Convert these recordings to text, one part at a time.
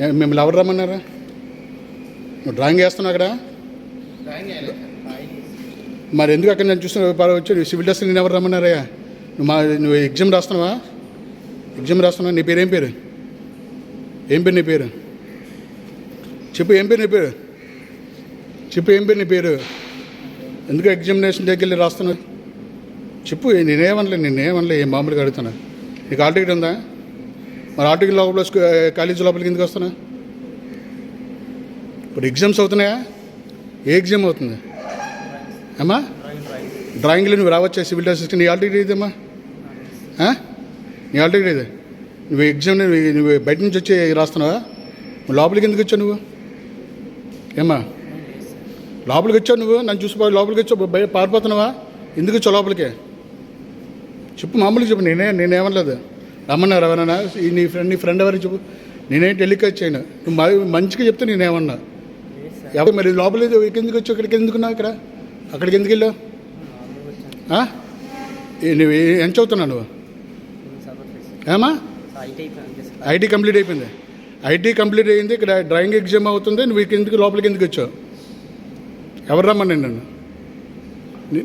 ఏ, మిమ్మల్ని ఎవరు రమ్మన్నారా? నువ్వు డ్రాయింగ్ వేస్తున్నావు అక్కడ? మరి ఎందుకు అక్కడ నేను చూస్తున్నా పర్వాలేదు వచ్చి నువ్వు సివిల్ డ్రెస్ నేను ఎవరు రమ్మన్నారయ్యా నువ్వు మా నువ్వు ఎగ్జామ్ రాస్తున్నావా? ఎగ్జామ్ రాస్తున్నావా? నీ పేరు ఏం పేరు? ఏం పేరు నీ పేరు? చెప్పు ఏం పేరు నీ పేరు? చెప్పు ఏం పేరు నీ పేరు? ఎందుకు ఎగ్జామినేషన్ దగ్గరికి వెళ్ళి రాస్తున్నావు? చెప్పు నేనేమనలే నేనేమనలే ఏం మామూలుగా అడుగుతున్నా? నీకు ఆల్ టికెట్ ఉందా? మరి ఆల్ లోపల కాలేజీ లోపలికి ఎందుకు వస్తున్నా ఇప్పుడు ఎగ్జామ్స్ అవుతున్నాయా? ఏ ఎగ్జామ్ అవుతుంది? అమ్మా? డ్రాయింగ్లో నువ్వు రావచ్చా సివిల్ అసిస్టెంట్ నీ ఆల్ టికెట్ ఇదేమ్మా నీ ఆల్ ఇదే నువ్వు ఎగ్జామ్ నువ్వు బయట నుంచి వచ్చి రాస్తున్నావా? లోపలికి ఎందుకు వచ్చావు నువ్వు? ఏమ్మా? లోపలికి వచ్చావు నువ్వు? నన్ను చూసి లోపలికి వచ్చావు బయట పారిపోతున్నావా? ఎందుకు వచ్చావు లోపలికి? చెప్పు మామూలుగా చెప్పు నేనే నేనేమనలేదు. రమ్మన్నారు ఎవరైనా నీ ఫ్రెండ్ నీ ఫ్రెండ్ ఎవరు చెప్పు? నేనేం టెలికాస్ట్ చేయను. నువ్వు మంచిగా చెప్తే నేనేమన్నా? ఎవరు మరి లోపల ఎందుకు వచ్చావు? ఇక్కడికి ఎందుకున్నావు ఇక్కడ? అక్కడికి ఎందుకు వెళ్ళావు? నువ్వు ఏ- ఎంత చదువుతున్నావు నువ్వు? ఏమా? ఐటీ కంప్లీట్ అయిపోయింది. ఐటీ కంప్లీట్ అయ్యింది ఇక్కడ డ్రాయింగ్ ఎగ్జామ్ అవుతుంది. నువ్వు ఎందుకు లోపలికి ఎందుకు వచ్చావు? ఎవరు రమ్మన్నాను నన్ను?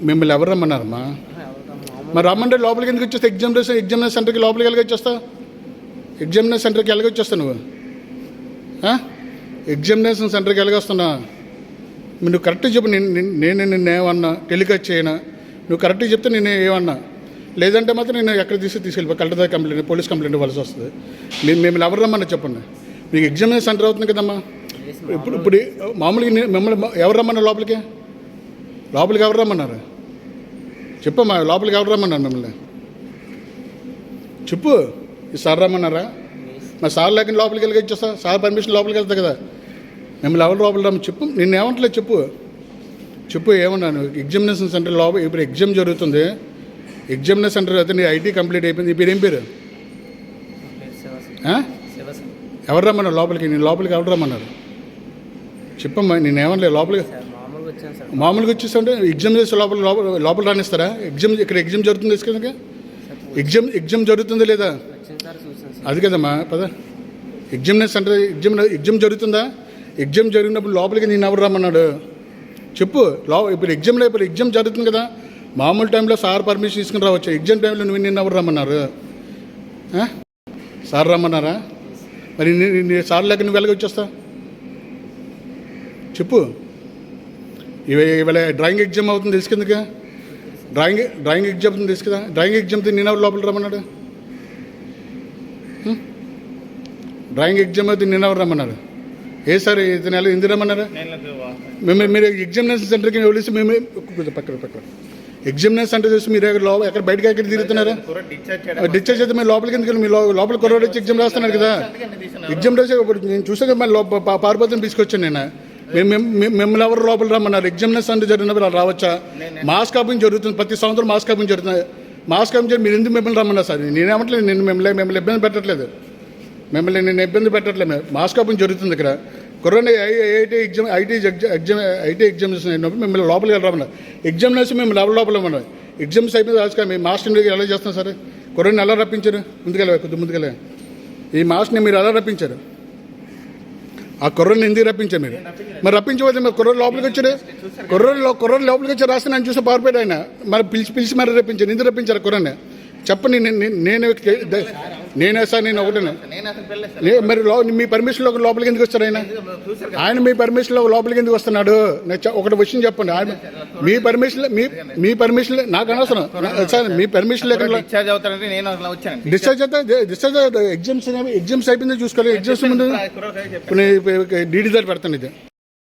మిమ్మల్ని ఎవరు రమ్మన్నారమ్మా? మరి రమ్మంటే లోపలికి ఎందుకు వచ్చేస్తా ఎగ్జామినేషన్ ఎగ్జామినేషన్ సెంటర్కి లోపలికి ఎలాగ వచ్చేస్తా ఎగ్జామినేషన్ సెంటర్కి ఎలాగ వచ్చేస్తా నువ్వు? ఎగ్జామినేషన్ సెంటర్కి ఎలాగ వస్తున్నా నువ్వు కరెక్ట్గా చెప్పు నేను నేను- నేను ఏమన్నా టెలికాస్ట్ చేయనా? నువ్వు కరెక్ట్గా చెప్తే నేను ఏమన్నా? లేదంటే మాత్రం నేను ఎక్కడ తీసి తీసుకెళ్ళిపో కలెక్టర్ కంప్లైంట్ పోలీస్ కంప్లైంట్ ఇవ్వాల్సి వస్తుంది. మేము మిమ్మల్ని ఎవరు రమ్మన్నా చెప్పండి. మీకు ఎగ్జామినేషన్ సెంటర్ అవుతుంది కదమ్మా? ఇప్పుడు ఇప్పుడు మామూలుగా మిమ్మల్ని ఎవరు రమ్మన్నారు లోపలికి? లోపలికి ఎవరు రమ్మన్నారు? చెప్పమ్మా లోపలికి ఎవరు రమ్మన్నారు మిమ్మల్ని? చెప్పు. ఈ సార్ రమ్మన్నారా? మరి సార్ లేకుండా లోపలికి వెళ్ళి వచ్చేస్తా సార్ పర్మిషన్ లోపలికి వెళ్తా కదా. మిమ్మల్ని ఎవరు లోపలికి రమ్మ చెప్పు. నేను ఏమంటలేదు చెప్పు. చెప్పు ఏమన్నాను? ఎగ్జామినేషన్ సెంటర్ లోపల ఇప్పుడు ఎగ్జామ్ జరుగుతుంది. ఎగ్జామినేషన్ సెంటర్ అయితే నీ ఐటీ కంప్లీట్ అయిపోయింది. పేరు ఏం పేరు? ఎవరు రమ్మన్నారు లోపలికి? నేను లోపలికి ఎవరు రమ్మన్నారు? చెప్పమ్మా నేను ఏమనలేదు? లోపలికి మామూలుగా వచ్చేస్తుంటే ఎగ్జామ్ చేస్తే లోపల లోపల లోపల రానిస్తారా? ఎగ్జామ్ ఇక్కడ ఎగ్జామ్ జరుగుతుంది తీసుకెళ్ళక ఎగ్జామ్ ఎగ్జామ్ జరుగుతుందా లేదా? అది కదమ్మా పద. ఎగ్జామినేషన్ సెంటర్ ఎగ్జామ్ ఎగ్జామ్ జరుగుతుందా? ఎగ్జామ్ జరిగినప్పుడు లోపలికి నేను ఎవరు రమ్మన్నాడు. చెప్పు లో ఇప్పుడు ఎగ్జామ్లో ఇప్పుడు ఎగ్జామ్ జరుగుతుంది కదా. మామూలు టైంలో సార్ పర్మిషన్ తీసుకుని రావచ్చు. ఎగ్జామ్ టైంలో నువ్వు నిన్ను ఎవరు రమ్మన్నారు? సార్ రమ్మన్నారా? మరి సార్ లేక నువ్వు వెళ్ళగా వచ్చేస్తా చెప్పు. ఇవ ఇవాళ డ్రాయింగ్ ఎగ్జామ్ అవుతుంది తెలుసు కిందగా డ్రాయింగ్ డ్రాయింగ్ ఎగ్జామ్ అవుతుంది తెలుసు కదా? డ్రాయింగ్ ఎగ్జామ్ నేను ఎవరు లోపల రమ్మన్నాడు. డ్రాయింగ్ ఎగ్జామ్ అయితే నిన్న ఎవరు రమ్మన్నారు ఏ సార్ ఇతను ఎలా ఎందుకు రమ్మన్నారు? మేము మీరు ఎగ్జామినేషన్ సెంటర్కి వెళ్ళేసి మేము పక్కన పక్కన ఎగ్జామినేషన్ సెంటర్ చేసి మీరు ఎక్కడ లోపల ఎక్కడ బయటకి ఎక్కడ తిరుగుతున్నారా? డిశ్చార్జ్ అయితే మీరు లోపలికి ఎందుకు మీ లోపల కొరవాడు వచ్చి ఎగ్జామ్ రాస్తున్నారు కదా. ఎగ్జామ్ రాసి నేను చూసాక మళ్ళీ లోప పా- పారిపోతే తీసుకొచ్చాను నేను. మేము మేము- మేము- మిమ్మల్ని ఎవరు లోపల రమ్మన్నారు? ఎగ్జామినేషన్ జరిగినప్పుడు అలా రావచ్చా? మాస్ కాపింగ్ జరుగుతుంది. ప్రతి సంవత్సరం మాస్ కాపింగ్ జరుగుతుంది. మాస్ కాపింగ్ మీరు ఎందుకు మిమ్మల్ని రమ్మన్నారు సార్? నేనేమట్లేదు నేను మిమ్మల్ని మిమ్మల్ని ఇబ్బంది పెట్టట్లేదు. మిమ్మల్ని నేను ఇబ్బంది పెట్టట్లేదు. మాస్ కాపింగ్ జరుగుతుంది ఇక్కడ. Corona IIT exam IT exam IT exams అయినప్పుడు మిమ్మల్ని లోపలికి వెళ్ళమన్నారు ఎగ్జామ్ వేసి మిమ్మల్ని ఎవరు లోపల ఉన్నారు ఎగ్జామ్స్ అయిపోయింది రాజుగా మీ మాస్టర్ ఇంటికి ఎలా చేస్తాం సరే? కరోనా ఎలా రప్పించారు? ముందుకెళ్ళ కొద్ది ముందుకెళ్ళ ఈ మాస్టర్ని మీరు ఎలా రప్పించారు? ఆ కుర్రని ఎందుకు రప్పించారు మీరు? మరి రప్పించకపోతే మరి కుర్ర లోపలికి వచ్చారు కుర్రలో కుర్ర లోపలికి వచ్చి రాస్తే నన్ను చూసి పారిపోయాడు ఆయన. మరి పిలిచి పిలిచి మరి రప్పించారు ఎందుకు రప్పించారు కుర్రని? చెప్పండి నేను నేను- నేను సార్ నేను ఒకటే మరి లో- మీ పర్మిషన్లో లోపలికి ఎందుకు వస్తారు ఆయన? ఆయన మీ పర్మిషన్లో లోపలికి ఎందుకు వస్తున్నాడు? ఒకటి విషయం చెప్పండి. ఆయన మీ పర్మిషన్ మీ మీ పర్మిషన్ నాకు అనవసరం. సార్ మీ పర్మిషన్ లేకుండా డిశ్చార్జ్ అవుతారంటే నేను వచ్చాను డిశ్చార్జ్ అయితే డిశ్చార్జ్ ఎగ్జామ్స్ ఎగ్జామ్స్ అయిపోయింది చూసుకోవాలి. ఎగ్జామ్స్ ముందు డీడీ దారి పెడతాను ఇది.